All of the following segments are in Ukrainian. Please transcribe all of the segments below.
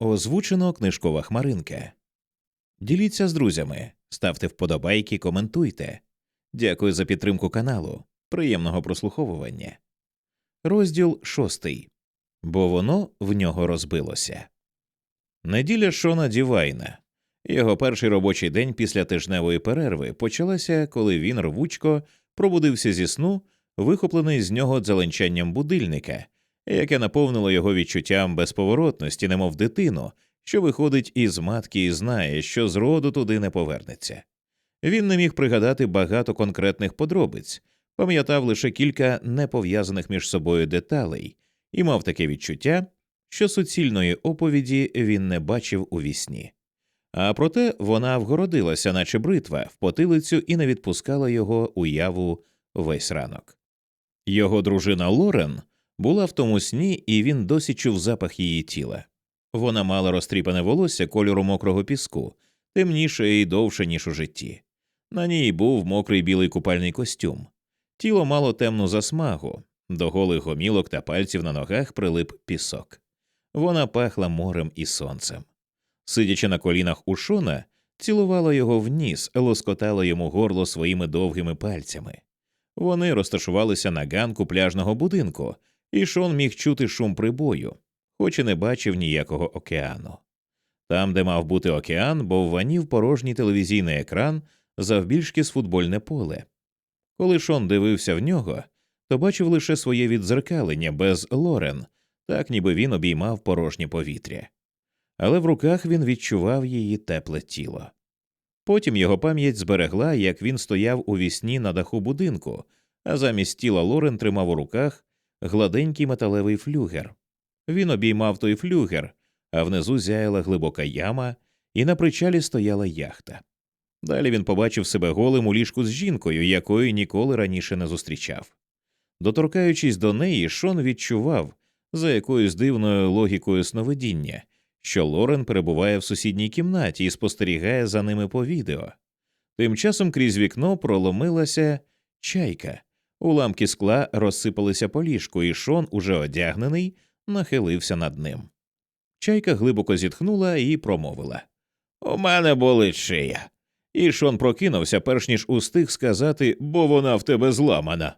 Озвучено книжкова хмаринка. Діліться з друзями, ставте вподобайки, коментуйте. Дякую за підтримку каналу. Приємного прослуховування. Розділ шостий. Бо воно в нього розбилося. Неділя Шона Дівайна. Його перший робочий день після тижневої перерви почалася, коли він рвучко пробудився зі сну, вихоплений з нього дзеленчанням будильника, яке наповнило його відчуттям безповоротності, немов дитину, що виходить із матки і знає, що зроду туди не повернеться. Він не міг пригадати багато конкретних подробиць, пам'ятав лише кілька непов'язаних між собою деталей і мав таке відчуття, що суцільної оповіді він не бачив у вісні. А проте вона вгородилася, наче бритва, в потилицю і не відпускала його уяву весь ранок. Його дружина Лорен була в тому сні, і він досі чув запах її тіла. Вона мала розтріпане волосся кольору мокрого піску, темніше і довше, ніж у житті. На ній був мокрий білий купальний костюм. Тіло мало темну засмагу, до голих гомілок та пальців на ногах прилип пісок. Вона пахла морем і сонцем. Сидячи на колінах у Шона, цілувала його в ніс, лоскотала йому горло своїми довгими пальцями. Вони розташувалися на ганку пляжного будинку, і Шон міг чути шум прибою, хоч і не бачив ніякого океану. Там, де мав бути океан, бо вванів порожній телевізійний екран завбільшки з футбольне поле. Коли Шон дивився в нього, то бачив лише своє віддзеркалення без Лорен, так ніби він обіймав порожнє повітря. Але в руках він відчував її тепле тіло. Потім його пам'ять зберегла, як він стояв у вісні на даху будинку, а замість тіла Лорен тримав у руках гладенький металевий флюгер. Він обіймав той флюгер, а внизу зяяла глибока яма, і на причалі стояла яхта. Далі він побачив себе голим у ліжку з жінкою, якої ніколи раніше не зустрічав. Доторкаючись до неї, Шон відчував, за якоюсь дивною логікою сновидіння, що Лорен перебуває в сусідній кімнаті і спостерігає за ними по відео. Тим часом крізь вікно проломилася чайка. Уламки скла розсипалися по ліжку, і Шон, уже одягнений, нахилився над ним. Чайка глибоко зітхнула і промовила У мене болить шия. І Шон прокинувся, перш ніж устиг сказати, бо вона в тебе зламана.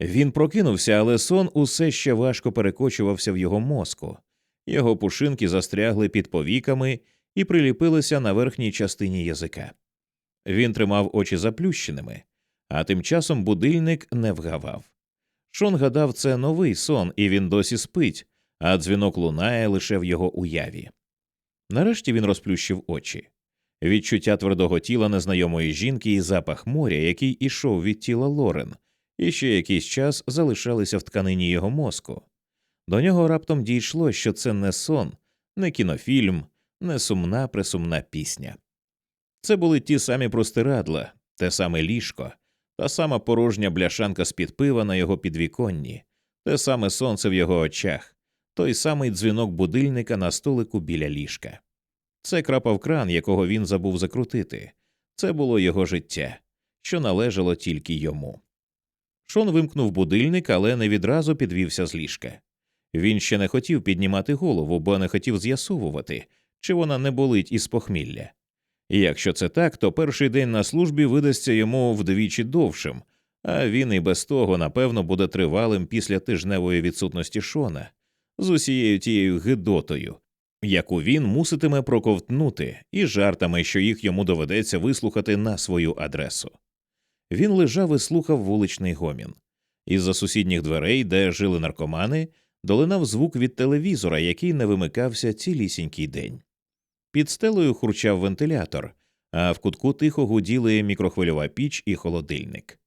Він прокинувся, але сон усе ще важко перекочувався в його мозку. Його пушинки застрягли під повіками і приліпилися на верхній частині язика. Він тримав очі заплющеними, а тим часом будильник не вгавав. Шон гадав, це новий сон, і він досі спить, а дзвінок лунає лише в його уяві. Нарешті він розплющив очі. Відчуття твердого тіла незнайомої жінки і запах моря, який ішов від тіла Лорен, і ще якийсь час залишалися в тканині його мозку. До нього раптом дійшло, що це не сон, не кінофільм, не сумна присумна пісня. Це були ті самі простирадла, те саме ліжко, та сама порожня бляшанка з під пива на його підвіконні, те саме сонце в його очах, той самий дзвінок будильника на столику біля ліжка. Це крапав кран, якого він забув закрутити. Це було його життя, що належало тільки йому. Шон вимкнув будильник, але не відразу підвівся з ліжка. Він ще не хотів піднімати голову, бо не хотів з'ясовувати, чи вона не болить із похмілля. І якщо це так, то перший день на службі видасться йому вдвічі довшим, а він і без того, напевно, буде тривалим після тижневої відсутності Шона з усією тією гидотою, яку він муситиме проковтнути, і жартами, що їх йому доведеться вислухати на свою адресу. Він лежав і слухав вуличний гомін. Із за сусідніх дверей, де жили наркомани, долинав звук від телевізора, який не вимикався цілісінький день. Під стелею хурчав вентилятор, а в кутку тихо гуділи мікрохвильова піч і холодильник.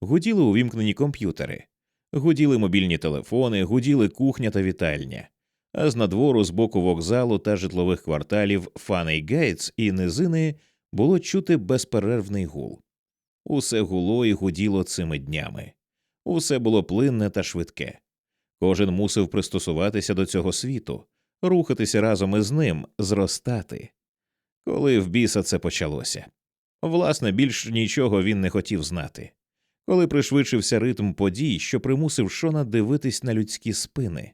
Гуділи увімкнені комп'ютери, гуділи мобільні телефони, гуділи кухня та вітальня. А з надвору з боку вокзалу та житлових кварталів Фаней Гейтс і низини було чути безперервний гул. Усе гуло і гуділо цими днями. Усе було плинне та швидке. Кожен мусив пристосуватися до цього світу, рухатися разом із ним, зростати. Коли в біса це почалося. Власне, більш нічого він не хотів знати. Коли пришвидшився ритм подій, що примусив Шона дивитись на людські спини,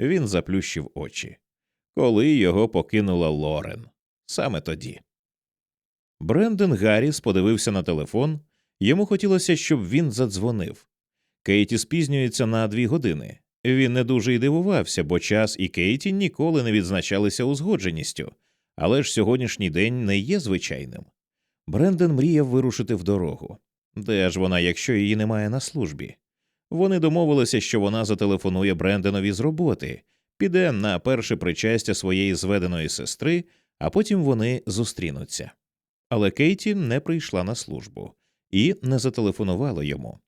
він заплющив очі. коли його покинула Лорен. Саме тоді. Брендон Гарріс подивився на телефон. Йому хотілося, щоб він задзвонив. Кейті спізнюється на дві години. Він не дуже й дивувався, бо час і Кейті ніколи не відзначалися узгодженістю, але ж сьогоднішній день не є звичайним. Брендон мріяв вирушити в дорогу. Де ж вона, якщо її немає на службі? Вони домовилися, що вона зателефонує Брендонові з роботи, піде на перше причастя своєї зведеної сестри, а потім вони зустрінуться. Але Кейті не прийшла на службу і не зателефонувала йому.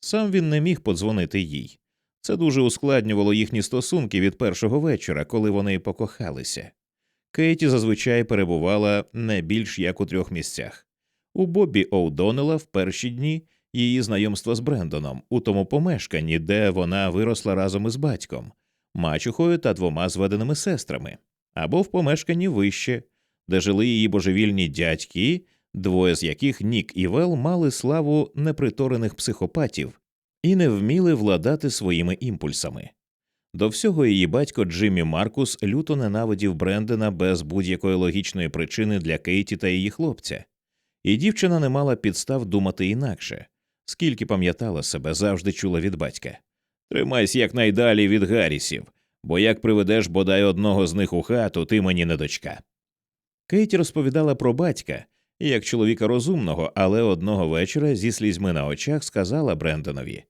Сам він не міг подзвонити їй. Це дуже ускладнювало їхні стосунки від першого вечора, коли вони покохалися. Кейті зазвичай перебувала не більш як у трьох місцях у Бобі О'Доннелла в перші дні її знайомства з Брендоном, у тому помешканні, де вона виросла разом із батьком, мачухою та двома зведеними сестрами, або в помешканні вище, де жили її божевільні дядьки, двоє з яких Нік і Вел мали славу неприторених психопатів і не вміли владати своїми імпульсами. До всього її батько Джиммі Маркус люто ненавидів Брендена без будь-якої логічної причини для Кейті та її хлопця, і дівчина не мала підстав думати інакше, скільки пам'ятала себе, завжди чула від батька. Тримайся якнайдалі від Гаррісів, бо як приведеш бодай одного з них у хату, ти мені не дочка. Кейті розповідала про батька як чоловіка розумного, але одного вечора зі слізьми на очах сказала Брендонові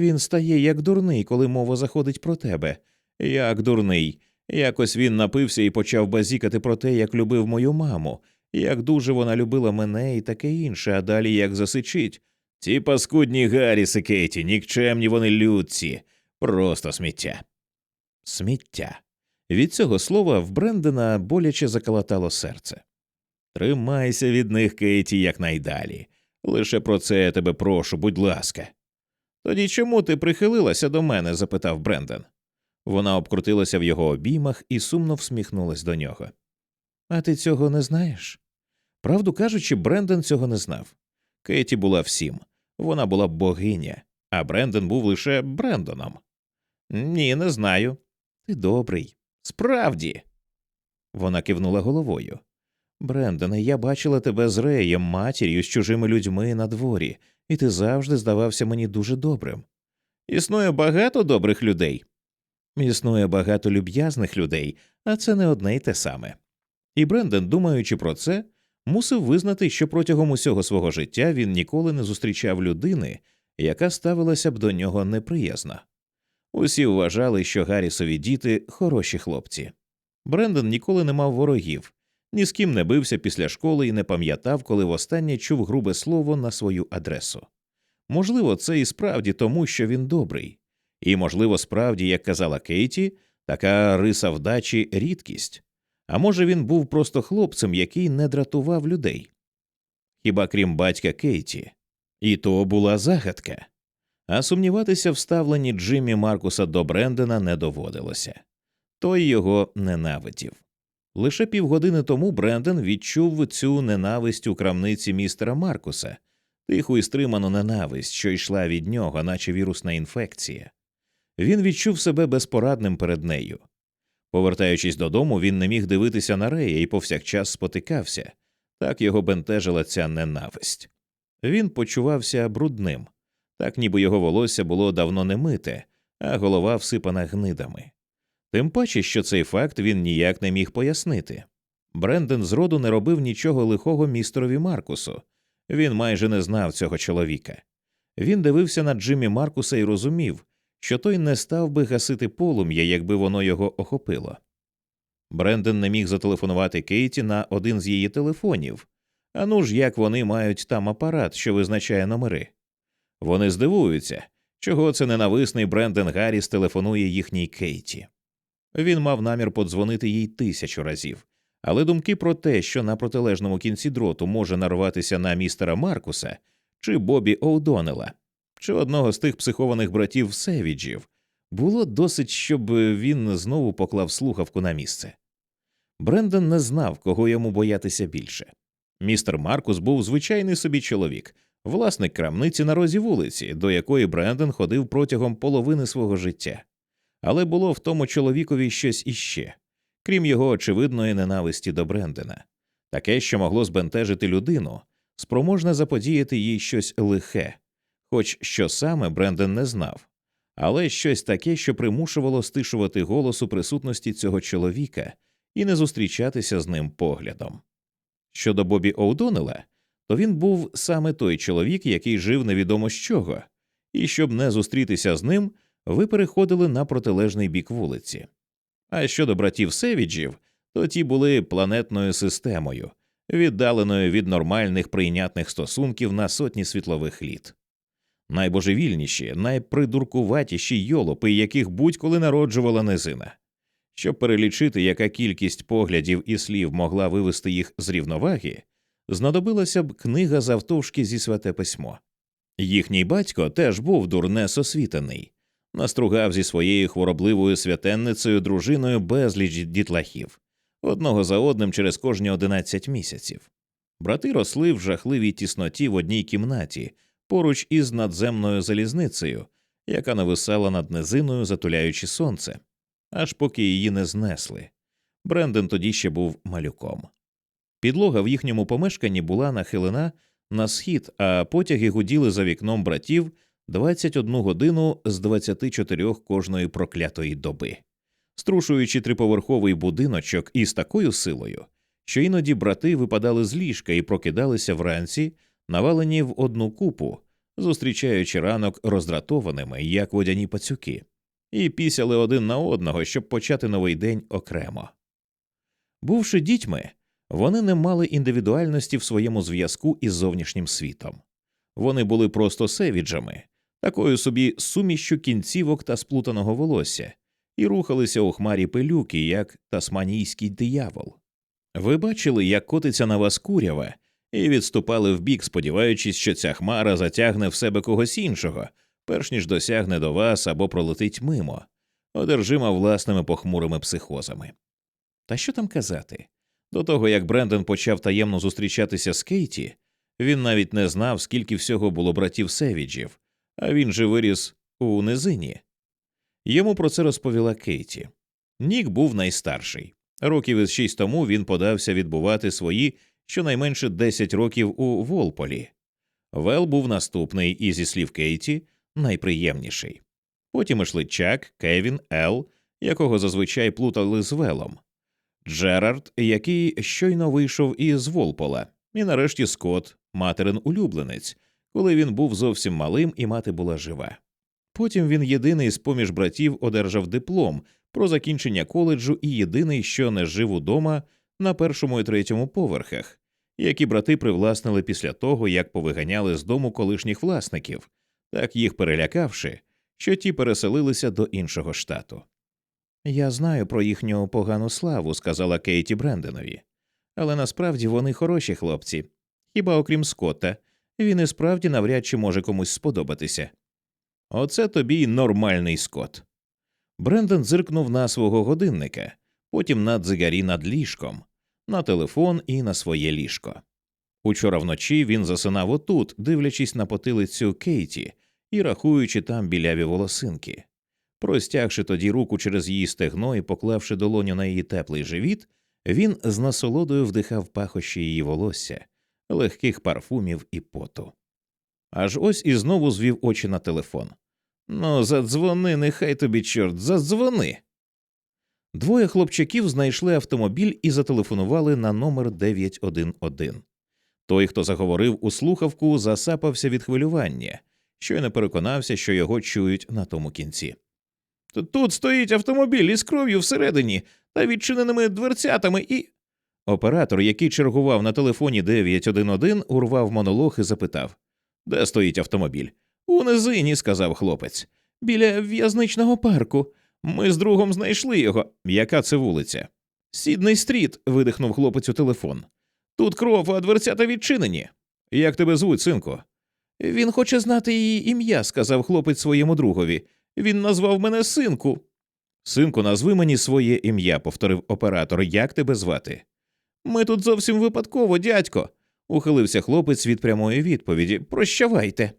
він стає як дурний, коли мова заходить про тебе. Як дурний. Якось він напився і почав базікати про те, як любив мою маму, як дуже вона любила мене і таке інше, а далі як засичить. Ці паскудні Гарріси, Кейті, нікчемні вони людці, просто сміття. Сміття. Від цього слова в Брендена боляче заколотало серце. Тримайся від них, Кейті, якнайдалі. Лише про це я тебе прошу, будь ласка. Тоді чому ти прихилилася до мене? запитав Бренден. Вона обкрутилася в його обіймах і сумно всміхнулась до нього. А ти цього не знаєш? Правду кажучи, Бренден цього не знав. Кейті була всім. Вона була богиня, а Бренден був лише Брендоном. Ні, не знаю. Ти добрий. Справді. Вона кивнула головою. Брендоне, я бачила тебе з Реєм, матір'ю, з чужими людьми на дворі, і ти завжди здавався мені дуже добрим. Існує багато добрих людей. Існує багато люб'язних людей, а це не одне й те саме. І Бренден, думаючи про це, мусив визнати, що протягом усього свого життя він ніколи не зустрічав людини, яка ставилася б до нього неприязно. Усі вважали, що Гаррісові діти хороші хлопці. Брендон ніколи не мав ворогів, ні з ким не бився після школи і не пам'ятав, коли востаннє чув грубе слово на свою адресу. Можливо, це і справді тому, що він добрий, і, можливо, справді, як казала Кейті, така риса вдачі рідкість. А може, він був просто хлопцем, який не дратував людей. Хіба крім батька Кейті, і то була загадка. А сумніватися в ставленні Джиммі Маркуса до Брендена не доводилося той його ненавидів. Лише півгодини тому Бренден відчув цю ненависть у крамниці містера Маркуса, тиху і стриману ненависть, що йшла від нього, наче вірусна інфекція. Він відчув себе безпорадним перед нею. Повертаючись додому, він не міг дивитися на Рея і повсякчас спотикався так його бентежила ця ненависть. Він почувався брудним, так ніби його волосся було давно не мите, а голова всипана гнидами. Тим паче, що цей факт він ніяк не міг пояснити. Бренден зроду не робив нічого лихого містерові Маркусу, він майже не знав цього чоловіка. Він дивився на Джиммі Маркуса і розумів, що той не став би гасити полум'я, якби воно його охопило. Бренден не міг зателефонувати Кейті на один з її телефонів. А ж, як вони мають там апарат, що визначає номери. Вони здивуються, чого це ненависний Бренден Гарріс телефонує їхній Кейті. Він мав намір подзвонити їй тисячу разів, але думки про те, що на протилежному кінці дроту може нарватися на містера Маркуса чи Бобі Оудонела, чи одного з тих психованих братів Севіджів, було досить, щоб він знову поклав слухавку на місце. Брендон не знав, кого йому боятися більше. Містер Маркус був звичайний собі чоловік, власник крамниці на розі вулиці, до якої Брендон ходив протягом половини свого життя. Але було в тому чоловікові щось іще. крім його очевидної ненависті до Брендена, таке, що могло збентежити людину, спроможне заподіяти їй щось лихе, хоч що саме Бренден не знав, але щось таке, що примушувало стишувати голос у присутності цього чоловіка і не зустрічатися з ним поглядом. Щодо Бобі Оудонела, то він був саме той чоловік, який жив невідомо з чого, і щоб не зустрітися з ним, ви переходили на протилежний бік вулиці. А щодо братів Севіджів, то ті були планетною системою, віддаленою від нормальних прийнятних стосунків на сотні світлових літ. Найбожевільніші, найпридуркуватіші йолопи, яких будь-коли народжувала низина. Щоб перелічити, яка кількість поглядів і слів могла вивести їх з рівноваги, знадобилася б книга завтовшки зі святе письмо. Їхній батько теж був дурне сосвітаний, настругав зі своєю хворобливою святенницею дружиною безліч дітлахів, одного за одним через кожні одинадцять місяців. Брати росли в жахливій тісноті в одній кімнаті поруч із надземною залізницею, яка нависала над низиною, затуляючи сонце, аж поки її не знесли. Бренден тоді ще був малюком. Підлога в їхньому помешканні була нахилена на схід, а потяги гуділи за вікном братів 21 годину з 24 кожної проклятої доби, струшуючи триповерховий будиночок із такою силою, що іноді брати випадали з ліжка і прокидалися вранці, навалені в одну купу, зустрічаючи ранок роздратованими, як водяні пацюки, і пісяли один на одного, щоб почати новий день окремо. Бувши дітьми, вони не мали індивідуальності в своєму зв'язку із зовнішнім світом. Вони були просто севіджами, такою собі сумішчю кінцівок та сплутаного волосся, і рухалися у хмарі пилюки, як тасманійський диявол. Ви бачили, як котиться на вас курява, і відступали вбік, сподіваючись, що ця хмара затягне в себе когось іншого, перш ніж досягне до вас або пролетить мимо, одержима власними похмурими психозами. Та що там казати? До того як Брендон почав таємно зустрічатися з Кейті, він навіть не знав, скільки всього було братів Севіджів, а він же виріс у низині. Йому про це розповіла Кейті. Нік був найстарший. Років із шість тому він подався відбувати свої щонайменше 10 років у Волполі. Вел був наступний і, зі слів Кейті, найприємніший. Потім ішли Чак, Кевін, Ел, якого зазвичай плутали з Велом, Джерард, який щойно вийшов із Волпола, і нарешті Скотт, материн улюбленець, коли він був зовсім малим і мати була жива. Потім він єдиний з поміж братів одержав диплом про закінчення коледжу і єдиний, що не жив удома на першому і третьому поверхах, які брати привласнили після того, як повиганяли з дому колишніх власників, так їх перелякавши, що ті переселилися до іншого штату. Я знаю про їхню погану славу, сказала Кейті Бренденові, але насправді вони хороші хлопці. Хіба окрім Скотта, він і справді навряд чи може комусь сподобатися. Оце тобі й нормальний Скотт. Брендон зиркнув на свого годинника, потім на дзигарі над ліжком, на телефон і на своє ліжко. Учора вночі він засинав отут, дивлячись на потилицю Кейті і рахуючи там біляві волосинки. Простягши тоді руку через її стегно і поклавши долоню на її теплий живіт, він з насолодою вдихав пахощі її волосся, легких парфумів і поту. Аж ось і знову звів очі на телефон. Ну, задзвони, нехай тобі, чорт, задзвони. Двоє хлопчаків знайшли автомобіль і зателефонували на номер 911. Той, хто заговорив у слухавку, засапався від хвилювання, що й не переконався, що його чують на тому кінці. Тут стоїть автомобіль із кров'ю всередині та відчиненими дверцятами і. Оператор, який чергував на телефоні 911, урвав монолог і запитав Де стоїть автомобіль? У низині, сказав хлопець. Біля в'язничного парку. Ми з другом знайшли його. Яка це вулиця? Сідний стріт. видихнув хлопець у телефон. Тут кров, а дверцята відчинені. Як тебе звуть, синку? Він хоче знати її ім'я, сказав хлопець своєму другові. Він назвав мене синку. Синку, назви мені своє ім'я, повторив оператор. Як тебе звати? Ми тут зовсім випадково, дядько, ухилився хлопець від прямої відповіді. Прощавайте.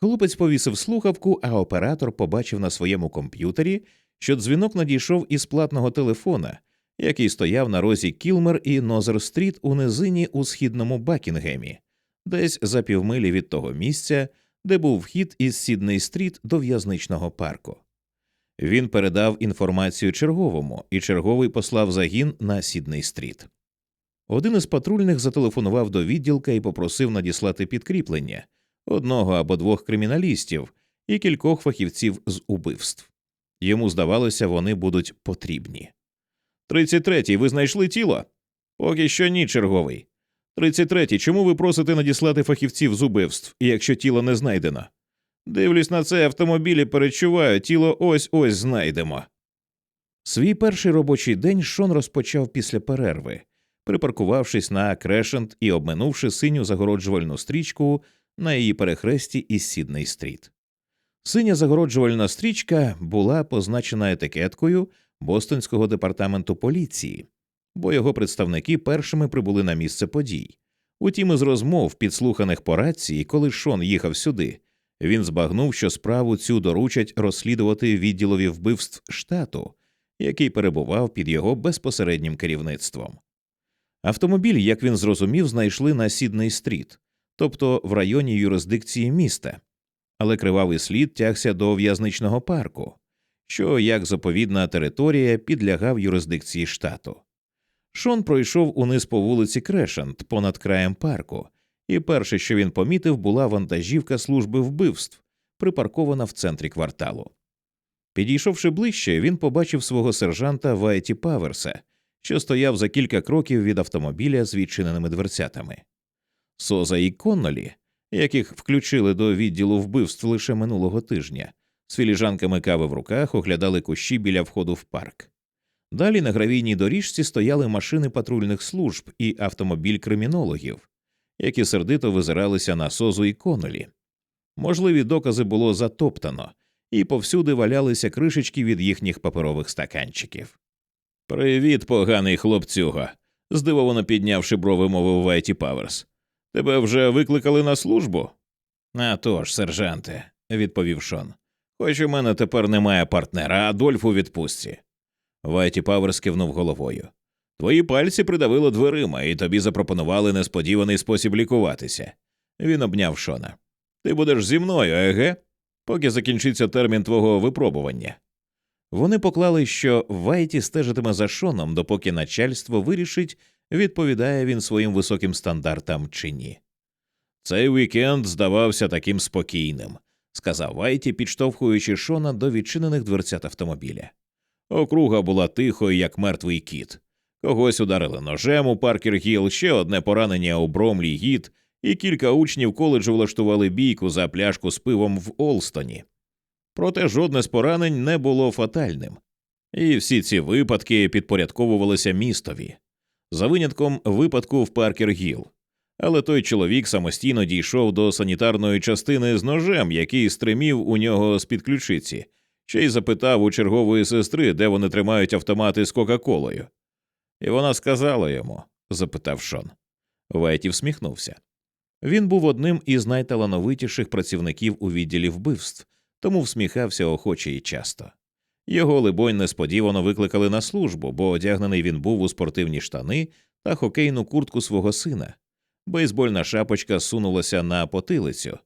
Хлопець повісив слухавку, а оператор побачив на своєму комп'ютері, що дзвінок надійшов із платного телефона, який стояв на розі Кілмер і Нозер Стріт у низині у східному Бакінгемі, десь за півмилі від того місця, де був вхід із Сідней Стріт до в'язничного парку. Він передав інформацію черговому, і черговий послав загін на Сідней Стріт. Один із патрульних зателефонував до відділка і попросив надіслати підкріплення одного або двох криміналістів і кількох фахівців з убивств. Йому здавалося, вони будуть потрібні. Тридцять третій, ви знайшли тіло? Поки що ні, черговий. Тридцять третій, чому ви просите надіслати фахівців з убивств, якщо тіло не знайдено? Дивлюсь на це автомобілі, перечуваю, тіло ось ось знайдемо. Свій перший робочий день Шон розпочав після перерви, припаркувавшись на Крешент і обминувши синю загороджувальну стрічку на її перехресті із Сідней стріт. Синя загороджувальна стрічка була позначена етикеткою Бостонського департаменту поліції, бо його представники першими прибули на місце подій. Утім, із розмов, підслуханих по рації, коли Шон їхав сюди, він збагнув, що справу цю доручать розслідувати відділові вбивств штату, який перебував під його безпосереднім керівництвом. Автомобіль, як він зрозумів, знайшли на Сідней стріт, тобто в районі юрисдикції міста, але кривавий слід тягся до в'язничного парку, що як заповідна територія підлягав юрисдикції штату. Шон пройшов униз по вулиці Крешент понад краєм парку, і перше, що він помітив, була вантажівка служби вбивств, припаркована в центрі кварталу. Підійшовши ближче, він побачив свого сержанта Вайті Паверса, що стояв за кілька кроків від автомобіля з відчиненими дверцятами. Соза і Коннолі, яких включили до відділу вбивств лише минулого тижня, з філіжанками кави в руках оглядали кущі біля входу в парк. Далі на гравійній доріжці стояли машини патрульних служб і автомобіль кримінологів, які сердито визиралися на созу і конолі. Можливі докази було затоптано, і повсюди валялися кришечки від їхніх паперових стаканчиків. Привіт, поганий хлопцюга. здивовано піднявши брови, мовив Вайті Паверс. Тебе вже викликали на службу? «А тож, сержанте, відповів Шон. Хоч у мене тепер немає партнера, Адольф у відпустці. Вайті Паверс кивнув головою. Твої пальці придавило дверима, і тобі запропонували несподіваний спосіб лікуватися. Він обняв Шона. Ти будеш зі мною, еге? Поки закінчиться термін твого випробування. Вони поклали, що Вайті стежитиме за Шоном, допоки начальство вирішить, відповідає він своїм високим стандартам чи ні. Цей вікенд здавався таким спокійним, сказав Вайті, підштовхуючи Шона до відчинених дверцят автомобіля. Округа була тихою, як мертвий кіт. Когось ударили ножем у Паркер Гіл, ще одне поранення у Бромлі Гіт, і кілька учнів коледжу влаштували бійку за пляшку з пивом в Олстоні. Проте жодне з поранень не було фатальним, і всі ці випадки підпорядковувалися містові, за винятком випадку в Паркер Гіл. Але той чоловік самостійно дійшов до санітарної частини з ножем, який стримів у нього з під ключиці, ще й запитав у чергової сестри, де вони тримають автомати з Кока-Колою. І вона сказала йому, запитав Шон. Вайті всміхнувся. Він був одним із найталановитіших працівників у відділі вбивств, тому всміхався охоче і часто. Його, либонь, несподівано викликали на службу, бо одягнений він був у спортивні штани та хокейну куртку свого сина. Бейсбольна шапочка сунулася на потилицю,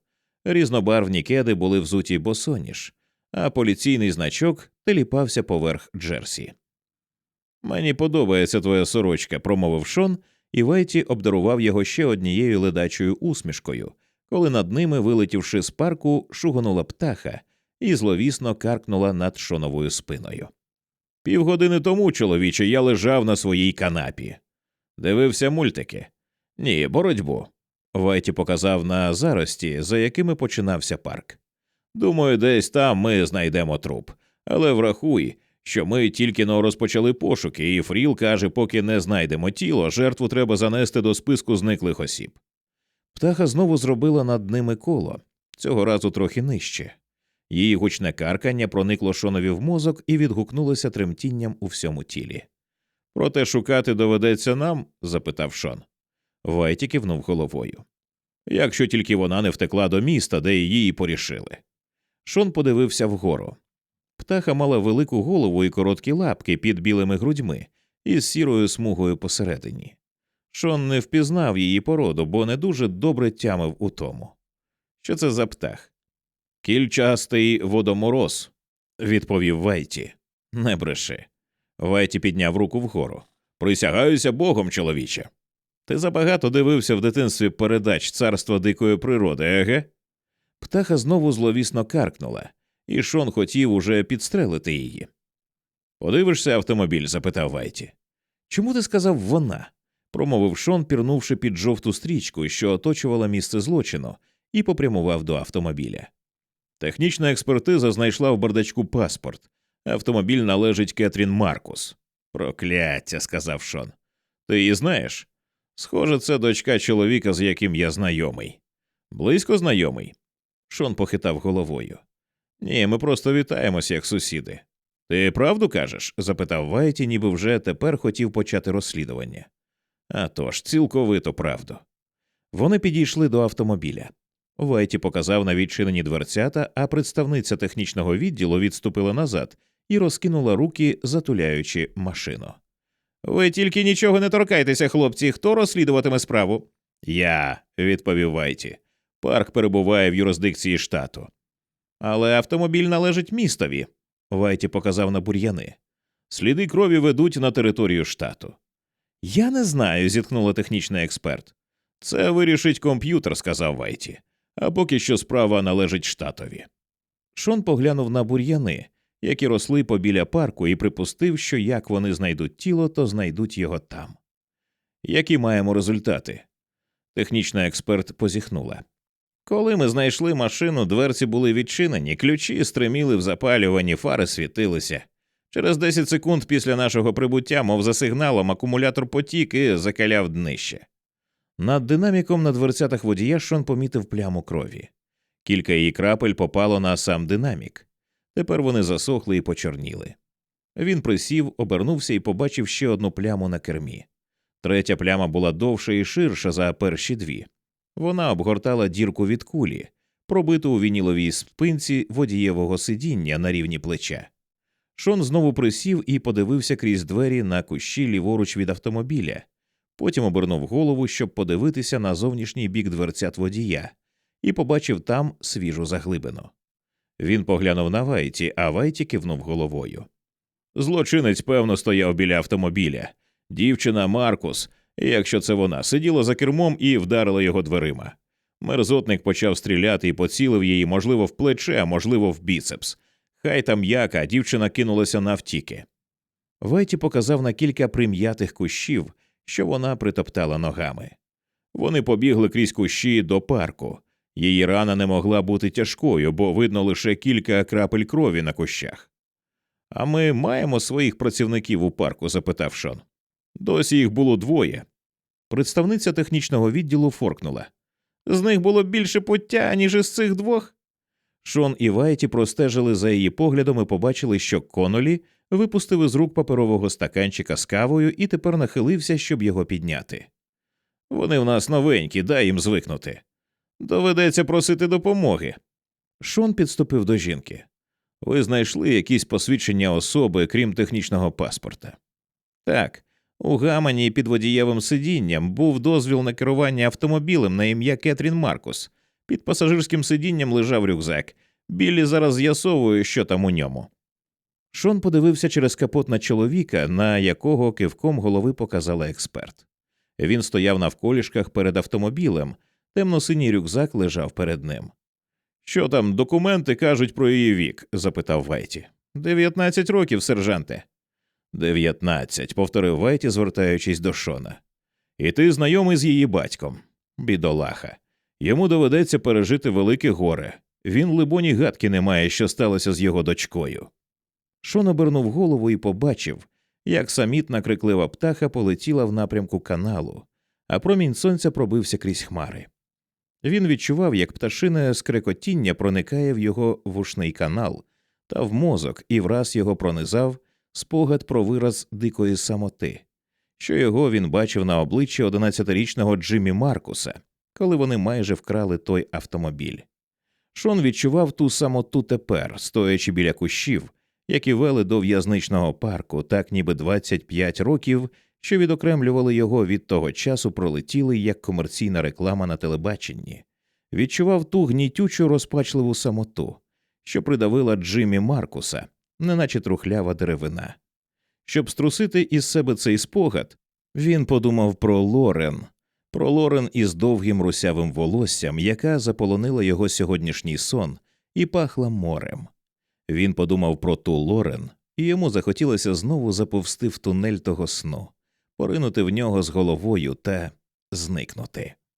різнобарвні кеди були взуті босоніж, а поліційний значок теліпався поверх Джерсі. Мені подобається твоя сорочка, промовив Шон, і Вайті обдарував його ще однією ледачою усмішкою, коли над ними, вилетівши з парку, шугонула птаха і зловісно каркнула над шоновою спиною. Півгодини тому, чоловіче, я лежав на своїй канапі, дивився мультики. Ні, боротьбу. Вайті показав на зарості, за якими починався парк. Думаю, десь там ми знайдемо труп, але врахуй, що ми тільки но розпочали пошуки, і Фріл каже, поки не знайдемо тіло, жертву треба занести до списку зниклих осіб. Птаха знову зробила над ними коло, цього разу трохи нижче. Її гучне каркання проникло шонові в мозок і відгукнулося тремтінням у всьому тілі. Проте шукати доведеться нам? запитав Шон. Вайті кивнув головою. Якщо тільки вона не втекла до міста, де її порішили. Шон подивився вгору. Птаха мала велику голову і короткі лапки під білими грудьми, із сірою смугою посередині. Шон не впізнав її породу, бо не дуже добре тямив у тому. Що це за птах? Кільчастий водомороз, відповів Вайті. Не бреши. Вайті підняв руку вгору. Присягаюся Богом, чоловіче. Ти забагато дивився в дитинстві передач царства дикої природи, еге? Птаха знову зловісно каркнула, і Шон хотів уже підстрелити її. Подивишся автомобіль? запитав Вайті. Чому ти сказав вона? промовив Шон, пірнувши під жовту стрічку, що оточувала місце злочину, і попрямував до автомобіля. Технічна експертиза знайшла в бардачку паспорт. Автомобіль належить Кетрін Маркус. Прокляття, сказав Шон. Ти її знаєш? Схоже, це дочка чоловіка, з яким я знайомий. Близько знайомий. Шон похитав головою. Ні, ми просто вітаємося як сусіди. Ти правду кажеш? запитав Вайті, ніби вже тепер хотів почати розслідування. «А тож, цілковито правду. Вони підійшли до автомобіля. Вайті показав на відчинені дверцята, а представниця технічного відділу відступила назад і розкинула руки, затуляючи машину. Ви тільки нічого не торкайтеся, хлопці. Хто розслідуватиме справу? Я, відповів Вайті. Парк перебуває в юрисдикції штату. Але автомобіль належить містові. Вайті показав на бур'яни. Сліди крові ведуть на територію штату. Я не знаю, зіткнула технічний експерт. Це вирішить комп'ютер, сказав Вайті, а поки що справа належить штатові. Шон поглянув на бур'яни, які росли побіля парку, і припустив, що як вони знайдуть тіло, то знайдуть його там. Які маємо результати? Технічна експерт позіхнула. Коли ми знайшли машину, дверці були відчинені, ключі стриміли в запалюванні, фари світилися. Через 10 секунд після нашого прибуття, мов за сигналом, акумулятор потік і закаляв днище. Над динаміком на дверцятах водія Шон помітив пляму крові. Кілька її крапель попало на сам динамік. Тепер вони засохли і почорніли. Він присів, обернувся і побачив ще одну пляму на кермі. Третя пляма була довша і ширша за перші дві. Вона обгортала дірку від кулі, пробиту у вініловій спинці водієвого сидіння на рівні плеча. Шон знову присів і подивився крізь двері на кущі ліворуч від автомобіля, потім обернув голову, щоб подивитися на зовнішній бік дверцят водія, і побачив там свіжу заглибину. Він поглянув на Вайті, а Вайті кивнув головою. Злочинець, певно, стояв біля автомобіля. Дівчина Маркус, якщо це вона, сиділа за кермом і вдарила його дверима. Мерзотник почав стріляти і поцілив її, можливо, в плече, а можливо, в біцепс. Хай там як, а дівчина кинулася навтіки. Вайті показав на кілька прим'ятих кущів, що вона притоптала ногами. Вони побігли крізь кущі до парку. Її рана не могла бути тяжкою, бо видно лише кілька крапель крові на кущах. А ми маємо своїх працівників у парку? запитав Шон. Досі їх було двоє. Представниця технічного відділу форкнула. З них було більше пуття, ніж із цих двох. Шон і Вайті простежили за її поглядом і побачили, що Конолі випустив із рук паперового стаканчика з кавою і тепер нахилився, щоб його підняти. Вони в нас новенькі, дай їм звикнути. Доведеться просити допомоги. Шон підступив до жінки. Ви знайшли якісь посвідчення особи, крім технічного паспорта? Так, у гамані під водієвим сидінням був дозвіл на керування автомобілем на ім'я Кетрін Маркус. Під пасажирським сидінням лежав рюкзак. Біллі зараз з'ясовує, що там у ньому. Шон подивився через капот на чоловіка, на якого кивком голови показала експерт. Він стояв навколішках перед автомобілем, темно-синій рюкзак лежав перед ним. Що там документи кажуть про її вік? запитав Вайті. Дев'ятнадцять років, сержанте. Дев'ятнадцять, повторив Вайті, звертаючись до Шона. І ти знайомий з її батьком, бідолаха. Йому доведеться пережити велике горе. Він, либоні, гадки не має, що сталося з його дочкою. Шон обернув голову і побачив, як самітна криклива птаха полетіла в напрямку каналу, а промінь сонця пробився крізь хмари. Він відчував, як пташине скрекотіння проникає в його вушний канал та в мозок і враз його пронизав спогад про вираз дикої самоти, що його він бачив на обличчі одинадцятирічного Джиммі Маркуса, коли вони майже вкрали той автомобіль. Шон відчував ту самоту тепер, стоячи біля кущів, які вели до в'язничного парку, так ніби 25 років, що відокремлювали його від того часу, пролетіли як комерційна реклама на телебаченні, відчував ту гнітючу розпачливу самоту, що придавила Джиммі Маркуса, неначе трухлява деревина. Щоб струсити із себе цей спогад, він подумав про Лорен, про Лорен із довгим русявим волоссям, яка заполонила його сьогоднішній сон і пахла морем. Він подумав про ту Лорен, і йому захотілося знову заповзти в тунель того сну, поринути в нього з головою та зникнути.